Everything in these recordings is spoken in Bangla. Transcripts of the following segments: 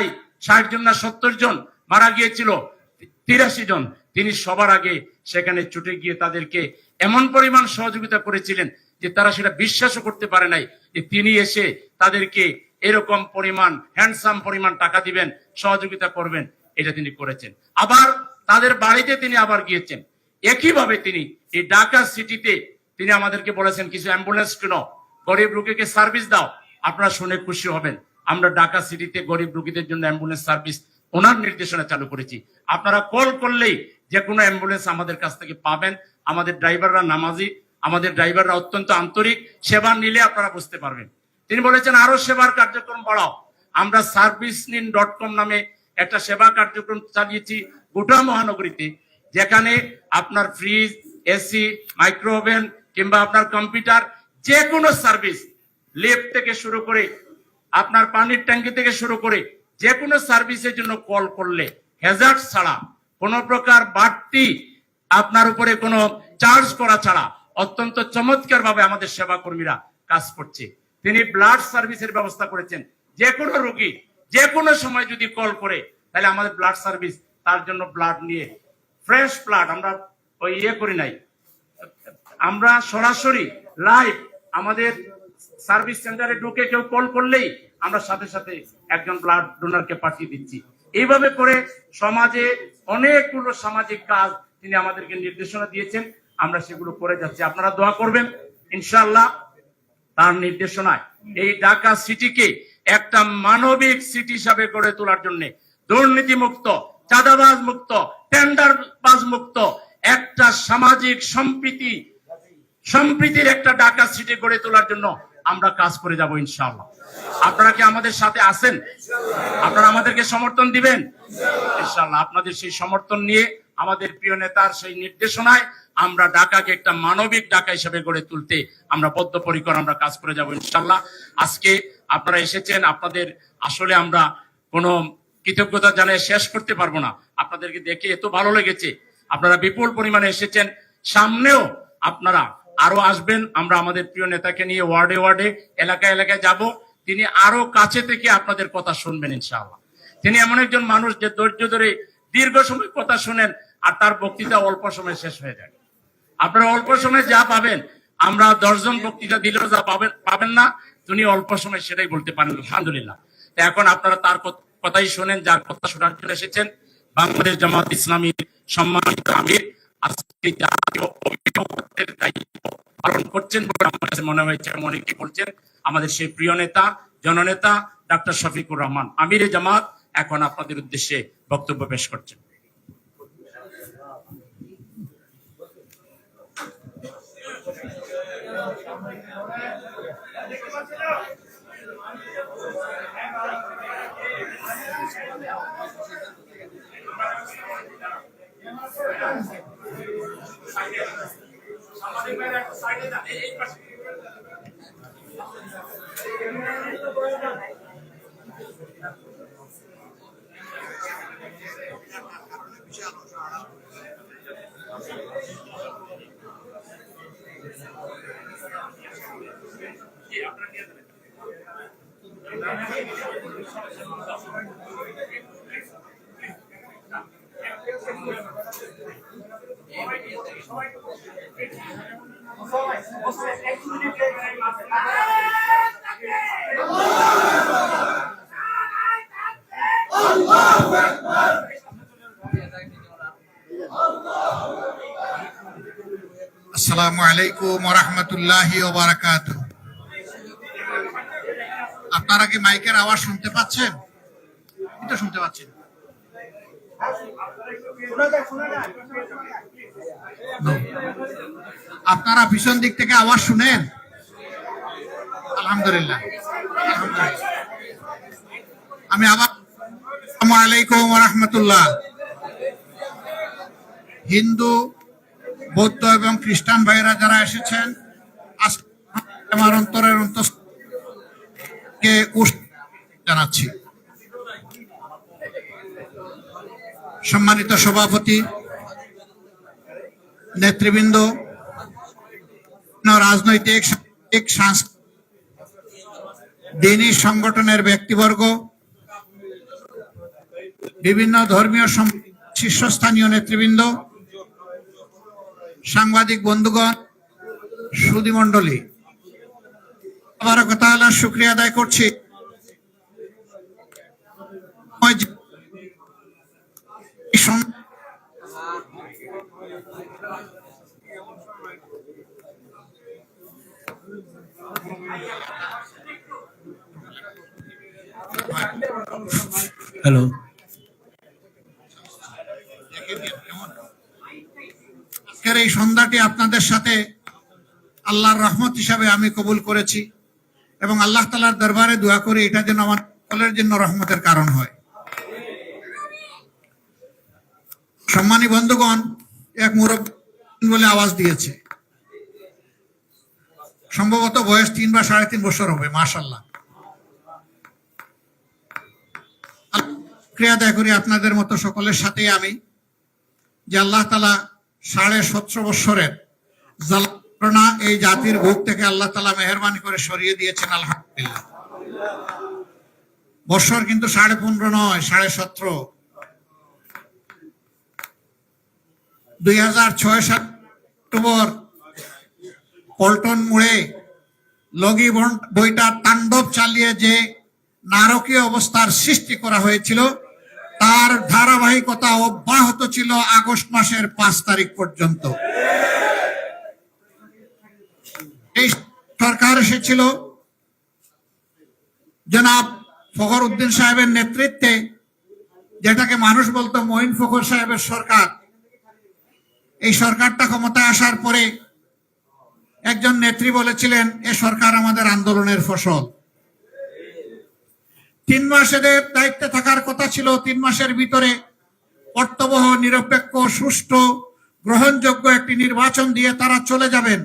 ভাই, ষাট জন না সত্তর জন মারা গিয়েছিল? তিরাশি জন। তিনি সবার আগে সেখানে ছুটে গিয়ে তাদেরকে এমন পরিমাণ সহযোগিতা করেছিলেন যে তারা সেটা বিশ্বাসও করতে পারে নাই যে তিনি এসে তাদেরকে এরকম পরিমাণ হ্যান্ডসাম পরিমাণ টাকা দিবেন, সহযোগিতা করবেন, এটা তিনি করেছেন। আবার তাদের বাড়িতে তিনি আবার গিয়েছেন। একইভাবে তিনি এই ঢাকা সিটিতে তিনি আমাদেরকে বলেছেন, কিছু অ্যাম্বুলেন্স কেন। গরিব রোগীকে সার্ভিস দাও। আপনারা শুনে খুশি হবেন। আমরা ঢাকা সিটিতে গরিব রোগীদের জন্য অ্যাম্বুলেন্স সার্ভিস ওনার নির্দেশনা চালু করেছি। আপনারা কল করলেই যে কোনো অ্যাম্বুলেন্স আমাদের কাছ থেকে পাবেন। আমাদের ড্রাইভাররা নামাজি, আমাদের ড্রাইভাররা অত্যন্ত আন্তরিক, সেবা নিলে আপনারা বুঝতে পারবেন। তিনি বলেছেন, আরও সেবার কার্যক্রম বাড়াও। আমরা সার্ভিস নিন ডট কম নামে একটা সেবা কার্যক্রম চালিয়েছি গোটা মহানগরীতে, যেখানে আপনার ফ্রিজ, এসি, মাইক্রোওভেন কিংবা আপনার কম্পিউটার যে কোনো সার্ভিস লিফট থেকে শুরু করে আপনার পানির ট্যাঙ্কি থেকে শুরু করে যে কোনো সার্ভিসের জন্য কল করলে হ্যাজার্ড ছাড়া, কোনো প্রকার বাড়তি আপনার উপরে কোনো চার্জ করা ছাড়া অত্যন্ত চমৎকার ভাবে আমাদের সেবা কর্মীরা কাজ করছে। তিনি ব্লাড সার্ভিসের ব্যবস্থা করেছেন। যে কোনো রোগী যে কোনো সময় যদি কল করে, তাহলে আমাদের ব্লাড সার্ভিস তার জন্য ব্লাড নিয়ে ফ্রেশ ব্লাড আমরা ওই ইয়ে করি নাই। আমরা সরাসরি লাইভ আমাদের সার্ভিস সেন্টারে ঢুকে কেউ কল করলেই আমরা সাথে সাথে একজন ব্লাড ডোনারকে পাঠিয়ে দিচ্ছি। এইভাবে করে সমাজে অনেকগুলো সামাজিক কাজ তিনি আমাদেরকে নির্দেশনা দিয়েছেন। আমরা সেগুলো করে যাচ্ছি। আপনারা দোয়া করবেন, ইনশাআল্লাহ তার নির্দেশনায় এই ঢাকা সিটিকে একটা মানবিক সিটি হিসাবে গড়ে তোলার জন্য দুর্নীতি মুক্ত চাঁদাবাজ মুক্ত টেন্ডারবাজ মুক্ত একটা সামাজিক সম্প্রীতি, সম্প্রীতির একটা ঢাকা সিটি গড়ে তোলার জন্য আমরা কাজ করে যাব ইনশাআল্লাহ। আপনারা কি আমাদের সাথে আছেন? আপনারা আমাদেরকে সমর্থন দিবেন? ইনশাআল্লাহ, আপনাদের সেই সমর্থন নিয়ে আমাদের প্রিয় নেতার সেই নির্দেশনায় আমরা ঢাকাকে একটা মানবিক ঢাকা হিসেবে গড়ে তুলতে আমরা বদ্ধপরিকর আমরা কাজ করে যাব ইনশাআল্লাহ। আজকে আপনারা এসেছেন, আপনাদের আসলে আমরা কোনো কৃতজ্ঞতা জানিয়ে শেষ করতে পারব না। আপনাদেরকে দেখে এত ভালো লেগেছে। আপনারা বিপুল পরিমাণে এসেছেন। সামনেও আপনারা আরও আসবেন। আমরা আমাদের প্রিয় নেতাকে নিয়ে ওয়ার্ডে ওয়ার্ডে, এলাকায় এলাকায় যাব। তিনি আরও কাছে থেকে আপনাদের কথা শুনবেন ইনশাআল্লাহ। তিনি এমন একজন মানুষ যে ধৈর্য ধরে দীর্ঘ সময় কথা শুনেন আর তার বক্তৃতা অল্প সময় শেষ হয়ে যায়। আপনারা অল্প সময় যা পাবেন, আমরা দশজন বক্তৃতা দিলেও যা পাবেন পাবেন না। তিনি অল্প সময় সেটাই বলতে পারেন, আলহামদুলিল্লাহ। তো এখন আপনারা তার কথাই শোনেন, যার কথা শোনার জন্য এসেছেন। বাংলাদেশ জামাত ইসলামী সম্মানিত আমির, আজকে জাতীয় অভিভাবকত্বের দায়িত্ব পালন করছেন বলে আমার কাছে মনে হয়েছে মনে কি বলছেন আমাদের সেই প্রিয় নেতা, জননেতা ডাক্তার শফিকুর রহমান। আমিরে জামাত এখন আপনাদের উদ্দেশ্যে বক্তব্য পেশ করছেন। আসসালামু আলাইকুম আপনারা কি মাইকের আওয়াজ শুনতে পাচ্ছেন তো শুনতে পাচ্ছি না। No. আপনারা ভীষণ দিক থেকে আওয়াজ শুনেন আলহামদুলিল্লাহ। আমি আবার আলাইকুম রহমতুল্লাহ হিন্দু, বৌদ্ধ এবং খ্রিস্টান ভাইরা যারা এসেছেন আমার অন্তরের অন্তকে জানাচ্ছি। সম্মানিত সভাপতি, নেতৃবৃন্দ, রাজনৈতিক সাংস্কৃতিক দিনী সংগঠনের ব্যক্তিবর্গ, বিভিন্ন ধর্মীয় শীর্ষস্থানীয় নেতৃবৃন্দ, সাংবাদিক বন্ধুগণ সুদী শুক্রিয়া আদায় করছি। হ্যালো আজকের এই সন্ধ্যাটি আপনাদের সাথে আল্লাহর রহমত হিসাবে আমি কবুল করেছি। এবং আল্লাহ তালার দরবারে দোয়া করি এটা যেন আমার সকলের জন্য রহমতের কারণ হয়। সম্মানী বন্ধুগণ, এক মুরব্বী বলে আওয়াজ দিয়েছে। সম্ভবত বয়স তিন বা সাড়ে তিন বছর হবে মাশাল্লাহ ক্রিয়া আদায় করি আপনাদের মতো সকলের সাথে আমি যে আল্লাহ তালা সাড়ে সতেরো বৎসরের যন্ত্রণা এই জাতির ভোগ থেকে আল্লাহ তালা মেহরবানি করে সরিয়ে দিয়েছেন, আলহামদুলিল্লাহ। বৎসর কিন্তু সাড়ে পনেরো নয়, সাড়ে সতেরো। দুই হাজার ছয় সাত অক্টোবর, পল্টন মোড়ে লগি বইটা তাণ্ডব চালিয়ে যে নারকীয় অবস্থার সৃষ্টি করা হয়েছিল, তার ধারাবাহিকতা অব্যাহত ছিল আগস্ট মাসের পাঁচ তারিখ পর্যন্ত এই সরকার এসেছিল। জনাব ফখর উদ্দিন সাহেবের নেতৃত্বে, যেটাকে মানুষ বলতো ফখর সাহেবের সরকার। এই সরকারটা ক্ষমতায় আসার পরে একজন নেত্রী বলেছিলেন, এ সরকার আমাদের আন্দোলনের ফসল। তিন মাস এদের দায়িত্বে থাকার কথা ছিল, তিন মাসের ভিতরে অর্থবহ, নিরপেক্ষ, সুষ্ঠু, গ্রহণযোগ্য একটি নির্বাচন দিয়ে তারা চলে যাবেন।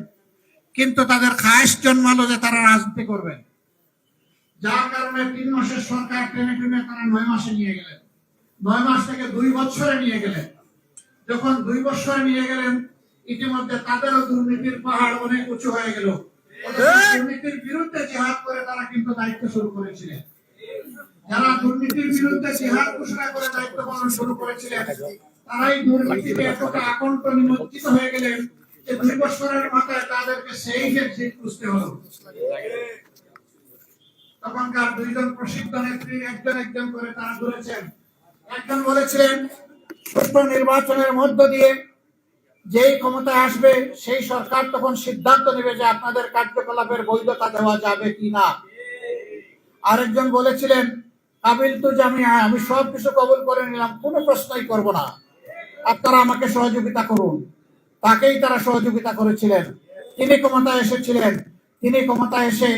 কিন্তু তাদের খায়েশ জন্মালো যে তারা রাজনীতি করবেন যার কারণে তিন মাসের সরকার টেনে টেনে তারা নয় মাসে নিয়ে গেলেন। নয় মাস থেকে দুই বছরে নিয়ে গেলেন। যখন দুই বছরে নিয়ে গেলেন ইতিমধ্যে তাদেরও দুর্নীতির পাহাড় অনেক উঁচু হয়ে গেল। দুর্নীতির বিরুদ্ধে জিহাদ করে তারা কিন্তু দায়িত্ব শুরু করেছিলেন। যারা দুর্নীতির বিরুদ্ধে জিহাদ ঘোষণা করে দায়িত্ব পালন শুরু করেছিলেন তারাই দুর্নীতিতে এতটা আকণ্ঠ নিমজ্জিত হয়ে গেলেন দুই বছরের মাথায় তাদেরকে সেই এক্সিট খুঁজতে হলো। তখনকার দুইজন প্রসিদ্ধ নেত্রী একজন একজন করে তারা ধরেছেন। একজন বলেছিলেন সুষ্ঠু নির্বাচনের মধ্য দিয়ে যেই ক্ষমতায় আসবে, সেই সরকার তখন সিদ্ধান্ত নেবে যে আপনাদের কার্যকলাপের বৈধতা দেওয়া যাবে কি না আরেকজন বলেছিলেন, কাবিল তু জামিয়া আমি সব কিছু কবুল করে নিলাম, কোনো প্রশ্নই করব না। আপনারা আমাকে সহযোগিতা করুন। তাকেই তারা সহযোগিতা করেছিলেন। তিনি ক্ষমতায় এসেছিলেন। তিনি ক্ষমতায় এসে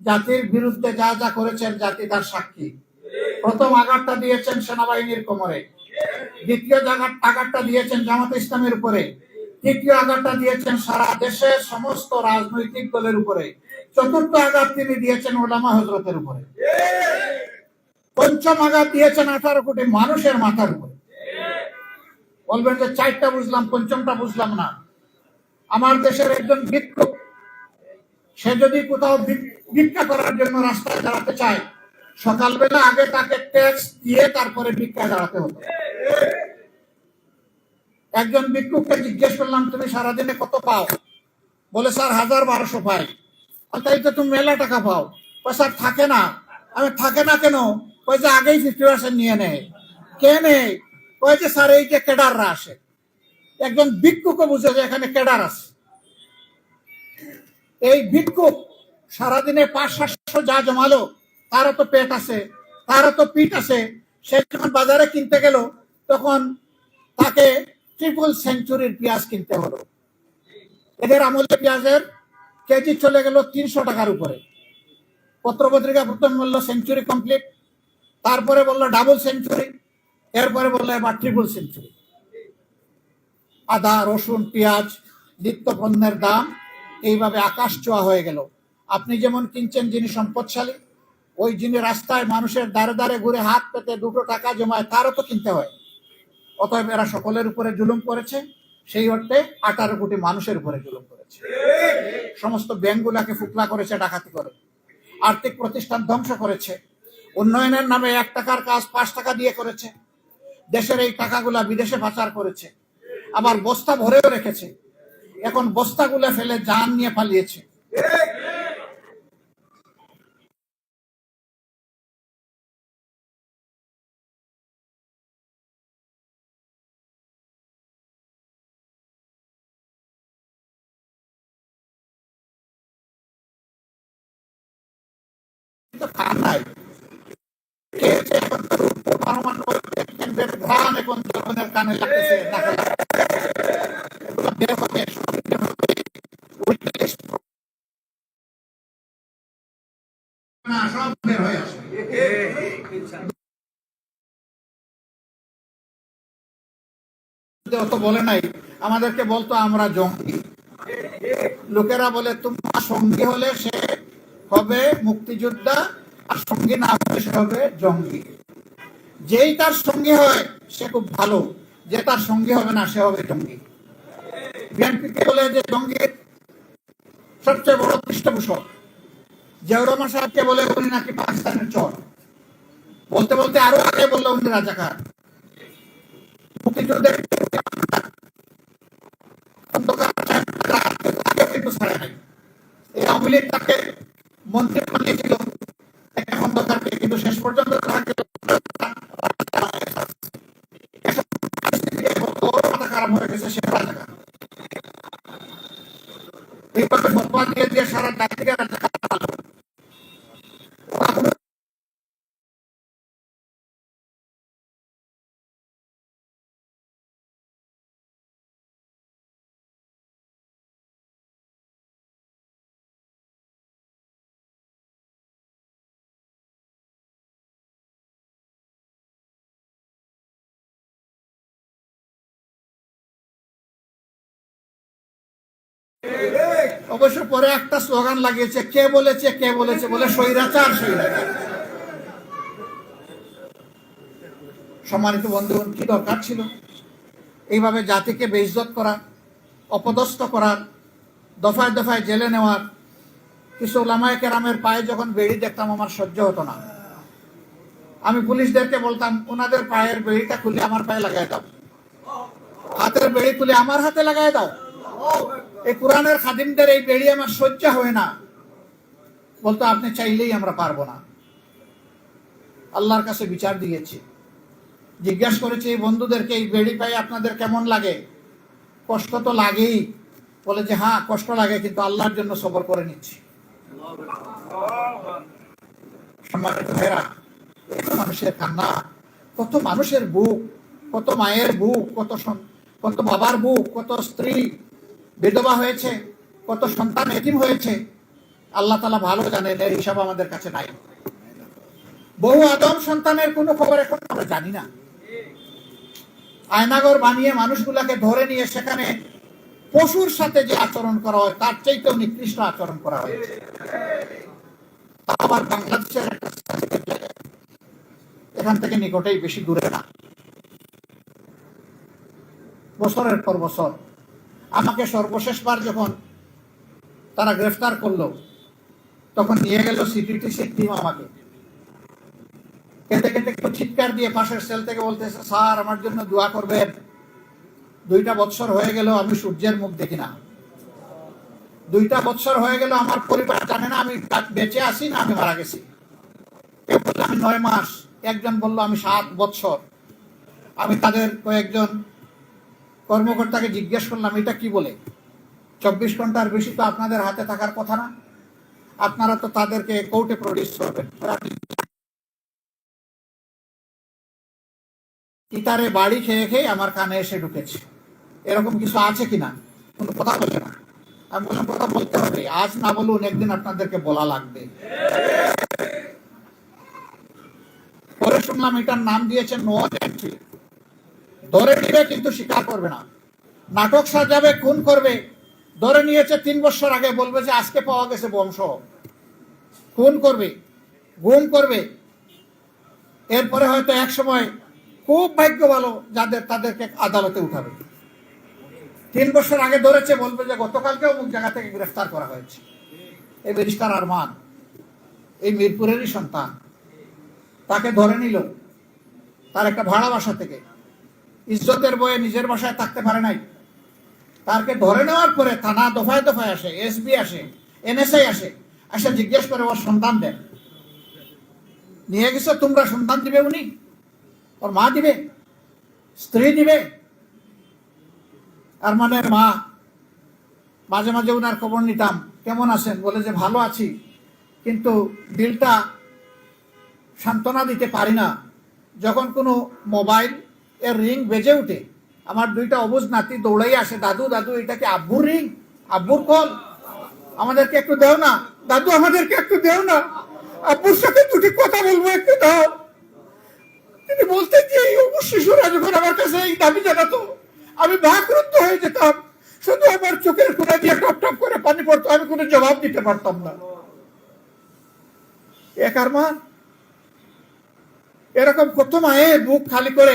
জাতির বিরুদ্ধে যা যা করেছেন, জাতি তার সাক্ষী। প্রথম আঘাতটা দিয়েছেন সেনাবাহিনীর কোমরে। দ্বিতীয় আঘাতটা দিয়েছেন জামাত ইসলামের উপরে। তৃতীয় আঘাতটা দিয়েছেন সারা দেশের সমস্ত রাজনৈতিক দলের উপরে। চতুর্থ আঘাত তিনি দিয়েছেন ওলামা হজরতের উপরে। পঞ্চম আঘাত দিয়েছেন আঠারো কোটি মানুষের মাথার উপরে। বলবেন যে চারটা বুঝলাম, পঞ্চমটা বুঝলাম না। আমার দেশের একজন ভিক্ষুক, সে যদি কোথাও ভিক্ষা করার জন্য রাস্তায় দাঁড়াতে চায়, সকালবেলা আগে তাকে ট্যাক্স দিয়ে তারপরে ভিক্ষায় দাঁড়াতে হতো একজন ভিক্ষুককে জিজ্ঞেস করলাম, তুমি সারাদিনে কত পাও? বলে, স্যার, হাজার বারোশো পাই। তাই তো তুমি মেলা টাকা পাও। স্যার, থাকে না। আমি, থাকে না কেন? কই যে আগেই পার্সেন্ট নিয়ে নেয়। কে নেয়? কয় যে স্যার, এই যে কেডাররা আসে। একজন ভিক্ষুকও বুঝে যে এখানে কেডার আছে। এই ভিক্ষুক সারাদিনে পাঁচ সাতশো যা জমালো, তারও তো পেট আছে, তারও তো পিঠ আছে। সে যখন বাজারে কিনতে গেল, তখন তাকে ট্রিপল সেঞ্চুরির পেঁয়াজ কিনতে হলো। এদের আমলে পেঁয়াজের কেজি চলে গেল তিনশো টাকার উপরে। পত্রপত্রিকা প্রথম বলল সেঞ্চুরি কমপ্লিট তারপরে বলল ডাবল সেঞ্চুরি এরপরে বলল এবার ট্রিপল সেঞ্চুরি আদা, রসুন, পেঁয়াজ নিত্য পণ্যের দাম এইভাবে আকাশ ছোঁয়া হয়ে গেল। আপনি যেমন কিনছেন যিনি সম্পদশালী, ওই যিনি রাস্তায় মানুষের দ্বারে দ্বারে ঘুরে হাত পেতে দুটো টাকা জমায়, তারও তো কিনতে হয়। অতএব এরা সকলের উপরে জুলুম করেছে, সেই অর্থে আঠারো কোটি মানুষের উপরে জুলুম করেছে। সমস্ত ব্যাংকগুলাকে ফুকলা করেছে, ডাকাতি করে। আর্থিক প্রতিষ্ঠান ধ্বংস করেছে। উন্নয়নের নামে এক টাকার কাজ পাঁচ টাকা দিয়ে করেছে। দেশের এই টাকাগুলা বিদেশে পাচার করেছে। আবার বস্তা ভরেও রেখেছে। এখন বস্তাগুলা ফেলে যান নিয়ে পালিয়েছে। নাই খেয়েছে এখন তো রূপ পারমাণু কেন্দ্রের ঘ্রাণ এখন জনগণের কানে লাগতেছে বলে নাই, আমাদেরকে বলতো আমরা জঙ্গি। লোকেরা বলে তোমার সঙ্গী হলে সে হবে মুক্তিযোদ্ধা, আর সঙ্গী না হলে সে হবে জঙ্গি। যেই তার সঙ্গী হয়, সে খুব ভালো। যে তার সঙ্গী হবে না, সে হবে জঙ্গি। বিএনপিকে বলে যে জঙ্গির সবচেয়ে বড় পৃষ্ঠপোষক। জিয়াউর সাহেবকে বলে উনি নাকি পাকিস্তানের চর। বলতে বলতে আরও আগে বলল উনি রাজাকার। মুক্তিযুদ্ধের মন্ত্রী বানিয়েছিল একটা অন্ধকারকে কিন্তু শেষ পর্যন্ত তাকে ওর মাথা খারাপ হয়ে গেছে সে রাজাকার এইভাবে ফতোয়া দিয়ে দিয়ে সারা জাতিকে রাজাকার বানালো। ওরা কোনো অবশ্য পরে একটা স্লোগান লাগিয়েছে, কে বলেছে কে বলেছে বলে স্বৈরাচার সম্মানিত বন্ধুগণ, কি দরকার ছিল? এইভাবে জাতিকে বেইজ্জত করা, অপদস্থ করার, দফায় দফায় জেলে নেওয়ার, কিছু ওলামায় কেরামের পায়ে যখন বেড়ি দেখতাম আমার সহ্য হতো না। আমি পুলিশদেরকে বলতাম, ওনাদের পায়ের বেড়িটা খুলে আমার পায়ে লাগাই দাও। হাতের বেড়ি তুলে আমার হাতে লাগাই দাও। এই কোরআনের খাদিমদের এই বেড়ি আমার সহ্য হয় না। বলতো, আপনি চাইলেই আমরা পারব না। আল্লাহর কাছে বিচার দিয়েছি। জিজ্ঞেস করেছি, এই বন্ধুদেরকে এই বেড়ি পাই আপনাদের কেমন লাগে? কষ্ট তো লাগেই। বলে যে হ্যাঁ কষ্ট লাগে, কিন্তু আল্লাহর জন্য সবর করে নিচ্ছি। মানুষের কান্না, কত মানুষের বুক, কত মায়ের বুক, কত কত বাবার বুক, কত স্ত্রী বিধবা হয়েছে, কত সন্তান এতিম হয়েছে, আল্লাহ তালা ভালো জানেন এর হিসাব আমাদের কাছে নাই। বহু আদম সন্তানের কোনো খবর এখন আমরা জানি না। আয়নাগর বানিয়ে মানুষগুলাকে ধরে নিয়ে সেখানে পশুর সাথে যে আচরণ করা হয়, তার চাইতেও নিকৃষ্ট আচরণ করা হয়েছে। আবার বাংলাদেশের। এখান থেকে নিকটেই বেশি দূরে না। বছরের পর বছর আমাকে সর্বশেষবার যখন তারা গ্রেফতার করল, তখন নিয়ে গেল সিটিটিসির টিম আমাকে। কেঁদে কেঁদে কেউ চিৎকার দিয়ে পাশের সেল থেকে বলতেছে, স্যার, আমার জন্য দোয়া করবেন। দুইটা বছর হয়ে গেল, আমি সূর্যের মুখ দেখি না। দুইটা বছর হয়ে গেল, আমার পরিবার জানে না, আমি বেঁচে আছি না, আমি মারা গেছি। কেউ বলল, আমি নয় মাস। একজন বলল, আমি সাত বছর আমি তাদের কয়েকজন কর্মকর্তাকে জিজ্ঞেস করলাম, এটা কি বলে? চব্বিশ ঘণ্টার বেশি তো আপনাদের হাতে থাকার কথা না। আপনারা তো তাদেরকে কোর্টে প্রডিউস করবেন। ইতারে বাড়ি খেয়ে খেয়ে আমার কানে এসে ঢুকেছে। এরকম কিছু আছে কিনা? কোনো কথা বলে না। আমি বললাম, কথা বলতে হবে। আজ না বলুন, একদিন আপনাদেরকে বলা লাগবে। পরে শুনলাম এটার নাম দিয়েছে নো এন্ট্রি ধরে নিবে কিন্তু স্বীকার করবে না। নাটক সাজাবে, খুন করবে। ধরে নিয়েছে তিন বছর আগে, বলবে যে আজকে পাওয়া গেছে বংশ খুন করবে, গুম করবে। এরপরে হয়তো এক সময় খুব ভাগ্য ভালো যাদের, তাদেরকে আদালতে উঠাবে। তিন বছর আগে ধরেছে, বলবে যে গতকালকে অমুক জায়গা থেকে গ্রেফতার করা হয়েছে। এই ব্যারিস্টার আরমান, এই মিরপুরেরই সন্তান। তাকে ধরে নিল, তার একটা ভাড়া বাসা থেকে। ইজ্জতের বয়ে নিজের বাসায় থাকতে পারে নাই। তারকে ধরে নেওয়ার পরে থানা দফায় দফায় আসে এসবি আসে এনএসআই আসে। আসে জিজ্ঞেস করে, ওর সন্তান দেন। নিয়ে গেছে, তোমরা সন্তান দিবে উনি? ওর মা দিবে। স্ত্রী দিবে। আর মানে মা। মাঝে মাঝে উনার খবর নিতাম। কেমন আছেন? বলে যে ভালো আছি। কিন্তু দিলটা সান্ত্বনা দিতে পারি না। যখন কোনো মোবাইল এর রিং বেজে উঠে। আমার দুইটা অবুজ নাতি দৌড়াই আসে, দাদু দাদু, এটা কি আব্বুর রিং আব্বুর কল? আমাদেরকে একটু দেও না। দাদু, আমাদেরকে একটু দেও না। আব্বুর সাথে দুটি কথা বলব, একটু দাও। তিনি বলতেন যে, এই অবুজ শিশুরা যখন আমার কাছে এই দাবি জানাতো, আমি ভাগরুদ্ধ হয়ে যেতাম। শুধু আমার চোখের কোনা দিয়ে টপ টপ করে পানি পড়তো, আমি কোনো জবাব দিতে পারতাম না। এক আর মান এরকম কত মায়ের বুক খালি করে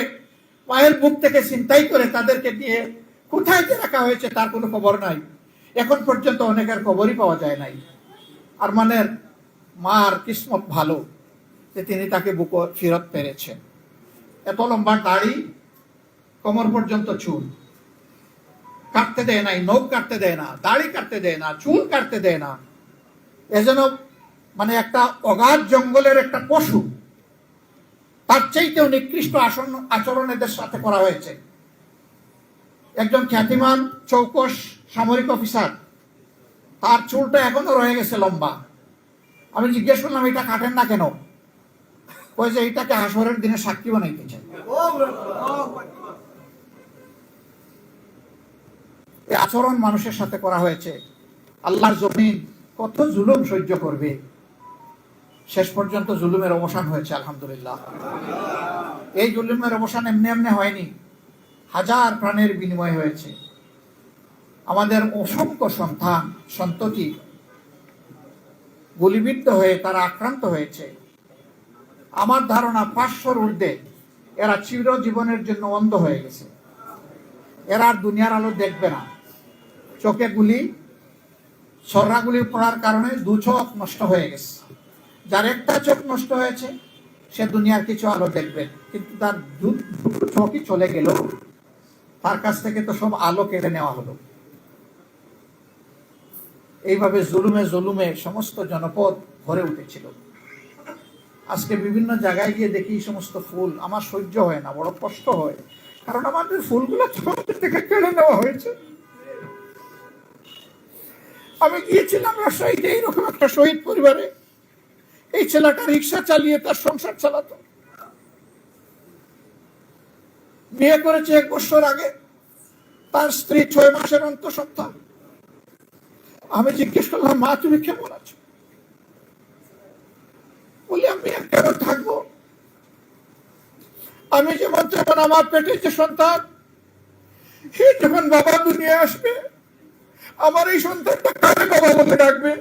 মায়ের বুক থেকে চিন্তাই করে তাদেরকে দিয়ে কোথায় যে রাখা হয়েছে তার কোনো খবর নাই। এখন পর্যন্ত অনেকের খবরই পাওয়া যায় নাই। আর মানের মার কিসমত ভালো যে তিনি তাকে বুক ফেরত পেরেছেন। এত লম্বা দাড়ি, কোমর পর্যন্ত চুল। কাটতে দেয় নাই, নখ কাটতে দেয় না, দাড়ি কাটতে দেয় না, চুল কাটতে দেয় না। এজন্য মানে একটা অগাধ জঙ্গলের একটা পশু। তার চাইতেও নিকৃষ্ট আসন, আচরণ এদের সাথে করা হয়েছে। একজন খ্যাতিমান চৌকস সামরিক অফিসার। তার চুলটা এখনও রয়ে গেছে লম্বা। আমি জিজ্ঞেস করলাম, এটা কাটেন না কেন? কই যে এটাকে হাসরের দিনে সাক্ষী বানাইতেছে আচরণ মানুষের সাথে করা হয়েছে। আল্লাহর জমিন কত জুলুম সহ্য করবে। শেষ পর্যন্ত জুলুমের অবসান হয়েছে, আলহামদুলিল্লাহ। এই জুলুমের অবসান এমনি এমনি হয়নি। হাজার প্রাণের বিনিময় হয়েছে। আমাদের অসংখ্য সন্তান, সন্ততি গুলিবিদ্ধ হয়ে তারা আক্রান্ত হয়েছে। আমার ধারণা, পাঁচশোর ঊর্ধ্বে এরা চির জীবনের জন্য অন্ধ হয়ে গেছে। এরা আর দুনিয়ার আলো দেখবে না। চোখে গুলি, সর্রাগুলি পড়ার কারণে দু চোখ নষ্ট হয়ে গেছে। যার একটা চোখ নষ্ট হয়েছে, সে দুনিয়ার কিছু আলো দেখবে। কিন্তু তার দুটো চোখই চলে গেল। তার কাছ থেকে তো সব আলো কেড়ে নেওয়া হলো। এইভাবে জুলুমে জুলুমে সমস্ত জনপদ ভরে উঠেছিল। আজকে বিভিন্ন জায়গায় গিয়ে দেখি সমস্ত ফুল। আমার সহ্য হয় না, বড় কষ্ট হয়। কারণ আমাদের ফুলগুলো থেকে কেড়ে নেওয়া হয়েছে। আমি গিয়েছিলাম রাজশাহীতে, এইরকম একটা শহীদ পরিবারে। এই ছেলেটা রিক্সা চালিয়ে তার সংসার চালাতো। বিয়ে করেছে এক বছর আগে। তার স্ত্রী ছয় মাসের অন্তঃসত্ত্বা। আমি জিজ্ঞেস করলাম, মা, তুমি কেমন আছো? বলি, আমি কেমন থাকব? আমি যেমন তেমন আমার পেটে যে সন্তান, সে যখন বাবা দুনিয়া আসবে, আমার এই সন্তানটা কাকে বাবা বলে ডাকবে?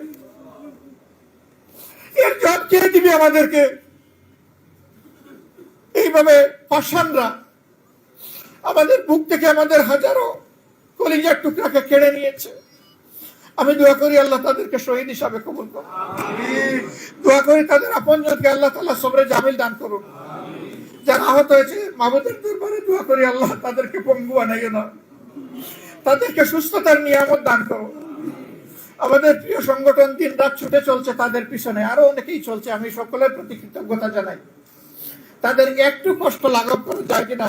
এর জব কে দিবে আমাদেরকে? এইভাবে পাষাণরা আমাদের বুক থেকে আমাদের হাজারো কলিজার টুকরাকে কেড়ে নিয়েছে। আমি দোয়া করি আল্লাহ তাদেরকে শহীদ হিসাবে কবুল করুন। দোয়া করি তাদের আপনজনকে আল্লাহ তাআলা সবরে জামিল দান করুন। যারা আহত হয়েছে মাহবুদের দরবারে দোয়া করি আল্লাহ তাদেরকে পঙ্গু বানাইও না। তাদেরকে সুস্থতার নিয়ামত দান করো আমাদের প্রিয় সংগঠন দিন রাত ছুটে চলছে, তাদের পিছনে। আরও অনেকেই চলছে, আমি সকলের প্রতি কৃতজ্ঞতা জানাই। তাদের একটু কষ্ট লাঘব করা যায় কিনা?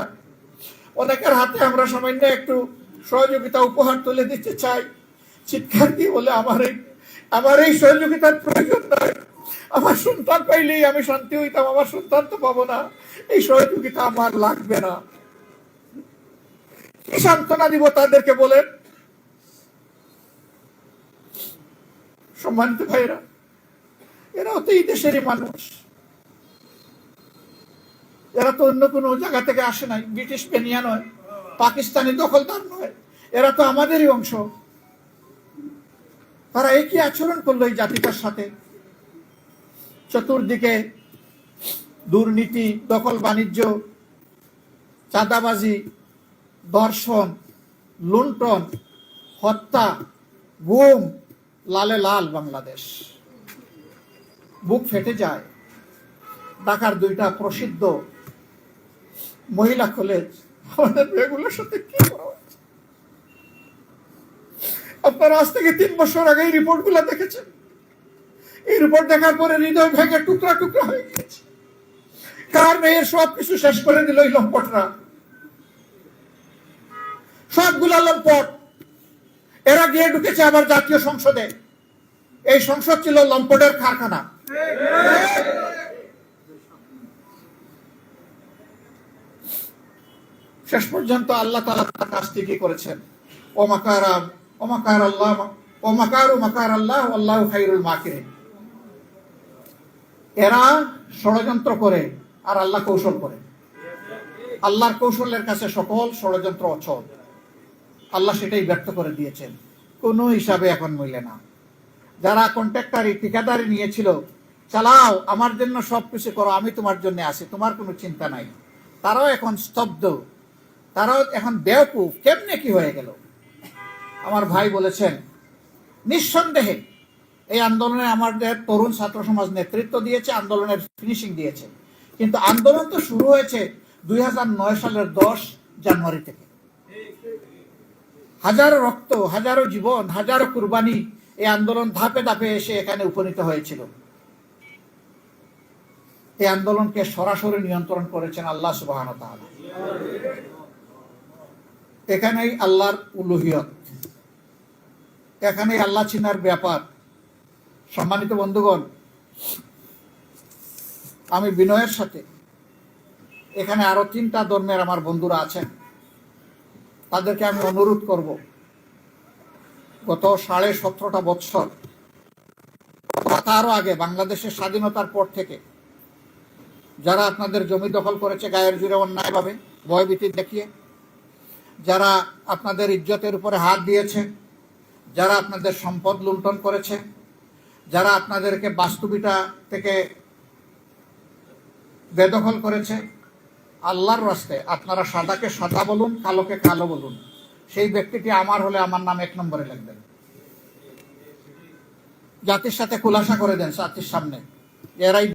অনেকের হাতে আমরা সামান্য একটু সহযোগিতা, উপহার তুলে দিতে চাই। চিৎকার দিয়ে বলে, আমার এই আমার এই সহযোগিতার প্রয়োজন নাই। আমার সন্তান পাইলেই আমি শান্তি হইতাম, আমার সন্তান তো পাবো না। এই সহযোগিতা আমার লাগবে না। কি সান্ত্বনা দিব তাদেরকে বলেন? সম্মানিত ভাইরা এরাও তো এই দেশেরই মানুষ। এরা তো অন্য কোনো জায়গা থেকে আসে নাই, ব্রিটিশ পেনিয়া নয়, পাকিস্তানি দখলদার নয়, এরা তো আমাদেরই অংশ। তারা একই আচরণ করল এই জাতিটার সাথে। চতুর্দিকে দুর্নীতি, দখল, বাণিজ্য, চাঁদাবাজি দর্শন লুণ্ঠন, হত্যা, গুম লালে লাল বাংলাদেশ। বুক ফেটে যায়। ঢাকার দুইটা প্রসিদ্ধ মহিলা কলেজ আমাদের মেয়েগুলোর সাথে কি আপনারা আজ থেকে তিন বছর আগে এই রিপোর্টগুলো দেখেছেন। এই রিপোর্ট দেখার পরে হৃদয় ভেঙে টুকরা টুকরা হয়ে গেছে কার মেয়ের সব কিছু শেষ করে দিল এই লম্পটরা? সবগুলা লম্পট এরা গিয়ে ঢুকেছে আবার জাতীয় সংসদে। এই সংসদ ছিল লম্পটের কারখানা। শেষ পর্যন্ত আল্লাহ তালা তার কাজটি কি করেছেন। ও মাকারা ও মাকার আল্লাহ, ও মাকার আল্লাহ আল্লাহ এরা ষড়যন্ত্র করে আর আল্লাহ কৌশল করে। আল্লাহর কৌশলের কাছে সকল ষড়যন্ত্র অচল। আল্লাহ সেটাই ব্যর্থ করে দিয়েছেন। কোনো হিসাবে এখন মিলে না। যারা কন্ট্রাক্টারি ঠিকাদারি নিয়েছিল, চালাও, আমার জন্য সব কিছু করো, আমি তোমার জন্য আছি, তোমার কোনো চিন্তা নাই। তারাও এখন স্তব্ধ। তারাও এখন বেওকুফ। কেমনে কি হয়ে গেল? আমার ভাই বলেছেন, নিঃসন্দেহে এই আন্দোলনে আমাদের তরুণ ছাত্র সমাজ নেতৃত্ব দিয়েছে, আন্দোলনের ফিনিশিং দিয়েছে। কিন্তু আন্দোলন তো শুরু হয়েছে দুই হাজার নয় সালের দশ জানুয়ারি থেকে। হাজারো রক্ত, হাজারো জীবন, হাজারো কুরবানি এই আন্দোলন ধাপে ধাপে এসে এখানে উপনীত হয়েছিল। এই আন্দোলনকে সরাসরি নিয়ন্ত্রণ করেছেন আল্লাহ সুবাহ এখানেই আল্লাহর উলুহিয়ত। এখানেই আল্লাহ চিনার ব্যাপার। সম্মানিত বন্ধুগণ, আমি বিনয়ের সাথে এখানে আরও তিনটা ধর্মের আমার বন্ধুরা আছেন। তাদেরকে আমি অনুরোধ করব, গত সাড়ে সতেরোটা বৎসর তারও আগে, বাংলাদেশের স্বাধীনতার পর থেকে, যারা আপনাদের জমি দখল করেছে গায়ের জুড়ে অন্যায়ভাবে, ভয়ভীতি দেখিয়ে, যারা আপনাদের ইজ্জতের উপরে হাত দিয়েছে, যারা আপনাদের সম্পদ লুণ্ঠন করেছে, যারা আপনাদেরকে বাস্তুবিটা থেকে বেদখল করেছে আল্লাহর রাস্তায় আপনারা সাদাকে সাদা বলুন, কালোকে কালো বলুন। সেই ব্যক্তিটি আমার হলে আমার নাম এক নম্বরে লাগবেন জাতির সাথে খুলাসা করে দেন, জাতির সামনে। এরাই